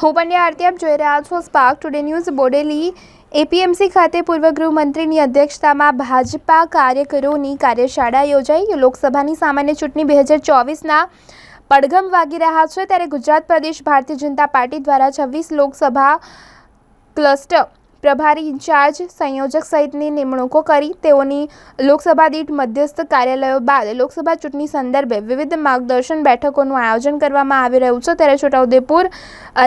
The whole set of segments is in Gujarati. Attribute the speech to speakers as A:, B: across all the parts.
A: હું પંડ્યા આરતી, આપ જોઈ રહ્યા છો spark today news Bodeli APMC ખાતે પૂર્વ ગૃહમંત્રીની અધ્યક્ષતામાં ભાજપા કાર્યકરોની કાર્યશાળા યોજાઈ. લોકસભાની સામાન્ય ચૂંટણી બે હજાર ચોવીસના પડઘમ વાગી રહ્યા છે. ત્યારે ગુજરાત પ્રદેશ ભારતીય જનતા પાર્ટી દ્વારા છવ્વીસ લોકસભા ક્લસ્ટર પ્રભારી ઇન્ચાર્જ સંયોજક સહિતની નિમણૂકો કરી તેઓની લોકસભા દીઠ મધ્યસ્થ કાર્યાલયો બાદ લોકસભા ચૂંટણી સંદર્ભે વિવિધ માર્ગદર્શન બેઠકોનું આયોજન કરવામાં આવી રહ્યું છે. ત્યારે છોટાઉદેપુર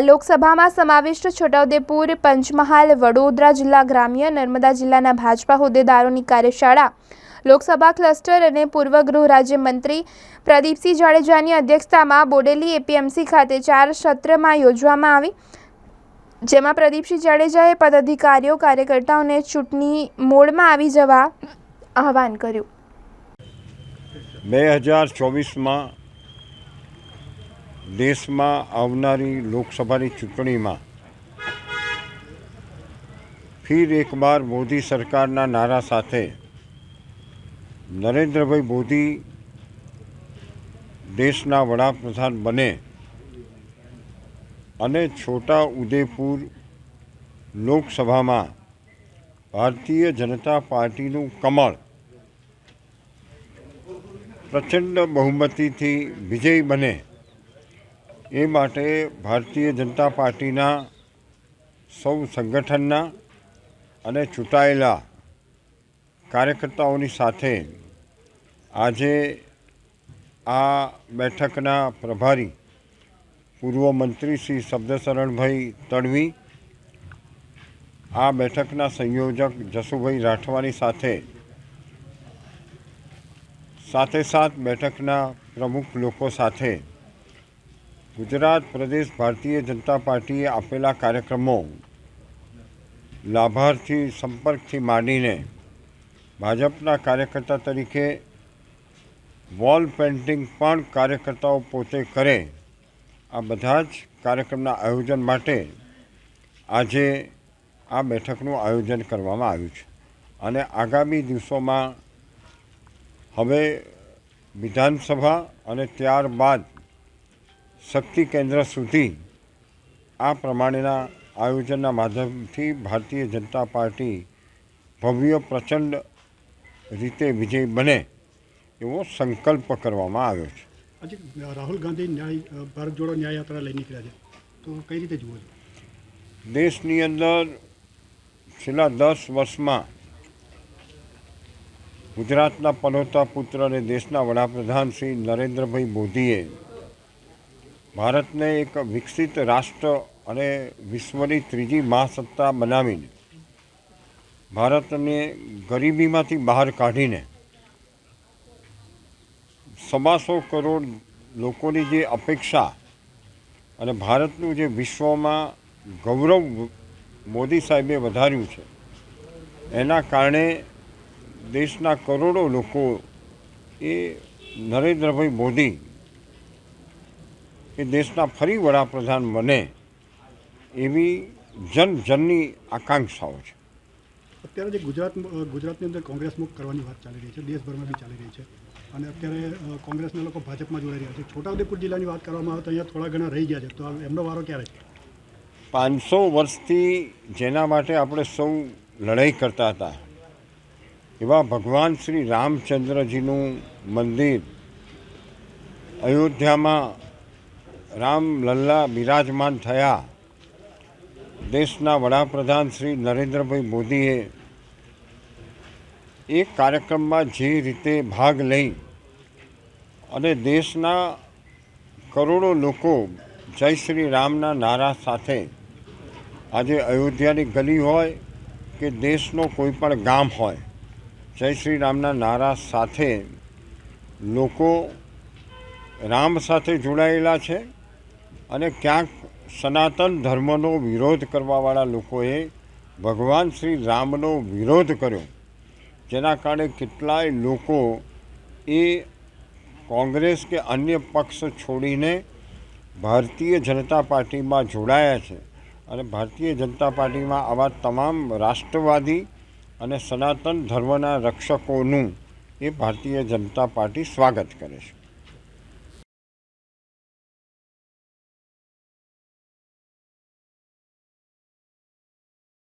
A: લોકસભામાં સમાવિષ્ટ છોટાઉદેપુર, પંચમહાલ, વડોદરા જિલ્લા ગ્રામ્ય, નર્મદા જિલ્લાના ભાજપા હોદ્દેદારોની કાર્યશાળા, લોકસભા ક્લસ્ટર અને પૂર્વ ગૃહ રાજ્યમંત્રી પ્રદીપસિંહ જાડેજાની અધ્યક્ષતામાં બોડેલી એપીએમસી ખાતે ચાર સત્રમાં યોજવામાં આવી. જેમાં પ્રદીપસિંહ જાડેજાએ પદાધિકારીઓ, કાર્યકર્તાઓને ચૂંટણી મોડમાં આવી જવા આહવાન કર્યું.
B: બે હજાર ચોવીસમાં દેશમાં આવનારી લોકસભાની ચૂંટણીમાં ફિર એકવાર મોદી સરકારના નારા સાથે નરેન્દ્રભાઈ મોદી દેશના વડાપ્રધાન બને અને છોટા ઉદેપુર લોકસભામાં ભારતીય જનતા પાર્ટીનું કમળ પ્રચંડ બહુમતીથી વિજય બને એ માટે ભારતીય જનતા પાર્ટીના સૌ સંગઠનના અને ચૂંટાયેલા કાર્યકર્તાઓની સાથે આજે આ બેઠકના પ્રભારી પૂર્વ મંત્રી શ્રી શબ્દશરણભાઈ તડવી આ બેઠકના સંયોજક જસુભાઈ રાઠવાની સાથે સાથે સાથ બેઠકના પ્રમુખ લોકો સાથે ગુજરાત પ્રદેશ ભારતીય જનતા પાર્ટીએ આપેલા કાર્યક્રમો લાભાર્થી સંપર્કથી માંડીને ભાજપના કાર્યકર્તા તરીકે વોલ પેઇન્ટિંગ પણ કાર્યકર્તાઓ પોતે કરે આ બધા જ કાર્યક્રમના આયોજન માટે આજે આ બેઠકનું આયોજન કરવામાં આવ્યું છે. અને આગામી દિવસોમાં હવે વિધાનસભા અને ત્યારબાદ શક્તિ કેન્દ્ર સુધી આ પ્રમાણેના આયોજનના માધ્યમથી ભારતીય જનતા પાર્ટી ભવ્ય, પ્રચંડ રીતે વિજય બને એવો સંકલ્પ કરવામાં આવ્યો છે.
C: આજે રાહુલ ગાંધી ન્યાય ભારત જોડો ન્યાય યાત્રા લઈ નીકળ્યા છે. તો કઈ રીતે જુઓ છો?
B: દેશની અંદર છેલ્લા દસ વર્ષમાં ગુજરાતના પનોતા પુત્ર અને દેશના વડાપ્રધાન શ્રી નરેન્દ્રભાઈ મોદીએ ભારતને એક વિકસિત રાષ્ટ્ર અને વિશ્વની ત્રીજી મહાસત્તા બનાવીને ભારતને ગરીબીમાંથી બહાર કાઢીને સવાસો કરોડ લોકોની જે અપેક્ષા અને ભારતનું જે વિશ્વમાં ગૌરવ મોદી સાહેબે વધાર્યું છે, એના કારણે દેશના કરોડો લોકો એ નરેન્દ્રભાઈ મોદી એ દેશના ફરી વડાપ્રધાન બને એવી જન જનની આકાંક્ષાઓ છે.
C: અત્યારે જે ગુજરાત, ગુજરાતની અંદર કોંગ્રેસ મુક્ત કરવાની વાત ચાલી રહી છે, દેશભરમાં બી ચાલી રહી છે. અને અત્યારે કોંગ્રેસના લોકો ભાજપમાં જોડાઈ રહ્યા છે. છોટાઉદેપુર જિલ્લાની વાત કરવામાં આવે તો અહીંયા થોડા ઘણા રહી ગયા છે. તો એમનો વારો ક્યારે
B: પાંચસો વર્ષથી જેના માટે આપણે સૌ લડાઈ કરતા હતા, એવા ભગવાન શ્રી રામચંદ્રજીનું મંદિર અયોધ્યામાં રામ લલ્લા બિરાજમાન થયા. દેશના વડાપ્રધાન શ્રી નરેન્દ્રભાઈ મોદીએ એ કાર્યક્રમમાં જે રીતે ભાગ લઈ અને દેશના કરોડો લોકો જય શ્રી રામના નારા સાથે આજે અયોધ્યાની ગલી હોય કે દેશનો કોઈ પણ ગામ હોય, જય શ્રી રામના નારા સાથે લોકો રામ સાથે જોડાયેલા છે અને ક્યાંક સનાતન ધર્મનો વિરોધ કરવાવાળા લોકોએ ભગવાન શ્રી રામનો વિરોધ કર્યો. જેના કારણે કેટલાય લોકો એ કોંગ્રેસ કે અન્ય પક્ષ છોડીને ભારતીય જનતા પાર્ટીમાં જોડાયા છે. અને ભારતીય જનતા પાર્ટીમાં આવા તમામ રાષ્ટ્રવાદી અને સનાતન ધર્મના રક્ષકોનું એ ભારતીય જનતા પાર્ટી સ્વાગત કરે છે.